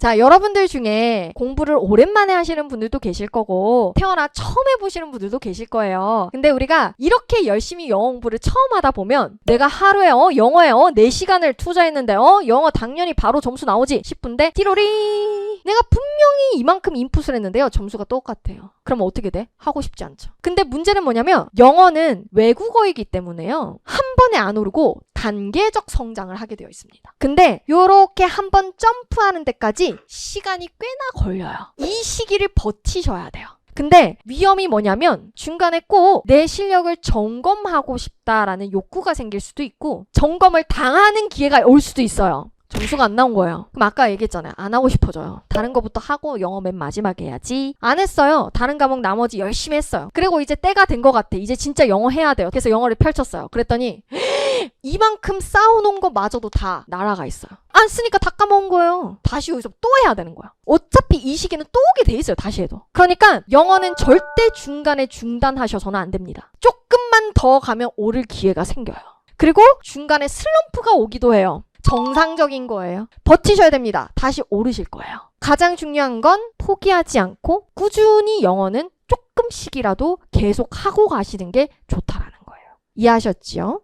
자, 여러분들 중에 공부를 오랜만에 하시는 분들도 계실 거고, 태어나 처음 해보시는 분들도 계실 거예요. 근데 우리가 이렇게 열심히 영어 공부를 처음 하다 보면, 내가 하루에, 어, 영어에, 어, 4시간을 투자했는데, 어, 영어 당연히 바로 점수 나오지 싶은데, 띠로리! 내가 분명히 이만큼 인풋을 했는데요. 점수가 똑같아요. 그럼 어떻게 돼? 하고 싶지 않죠. 근데 문제는 뭐냐면, 영어는 외국어이기 때문에요. 한 번에 안 오르고, 단계적 성장을 하게 되어 있습니다. 근데 요렇게 한번 점프하는 데까지 시간이 꽤나 걸려요. 이 시기를 버티셔야 돼요. 근데 위험이 뭐냐면 중간에 꼭 내 실력을 점검하고 싶다라는 욕구가 생길 수도 있고 점검을 당하는 기회가 올 수도 있어요. 점수가 안 나온 거예요. 그럼 아까 얘기했잖아요. 안 하고 싶어져요. 다른 거부터 하고 영어 맨 마지막에 해야지. 안 했어요. 다른 과목 나머지 열심히 했어요. 그리고 이제 때가 된 것 같아. 이제 진짜 영어 해야 돼요. 그래서 영어를 펼쳤어요. 그랬더니 이만큼 쌓아놓은 거 마저도 다 날아가 있어요. 안 쓰니까 다 까먹은 거예요. 다시 여기서 또 해야 되는 거야. 어차피 이 시기는 또 오게 돼 있어요. 다시 해도. 그러니까 영어는 절대 중간에 중단하셔서는 안 됩니다. 조금만 더 가면 오를 기회가 생겨요. 그리고 중간에 슬럼프가 오기도 해요. 정상적인 거예요. 버티셔야 됩니다. 다시 오르실 거예요. 가장 중요한 건 포기하지 않고 꾸준히 영어는 조금씩이라도 계속 하고 가시는 게 좋다라는 거예요. 이해하셨지요?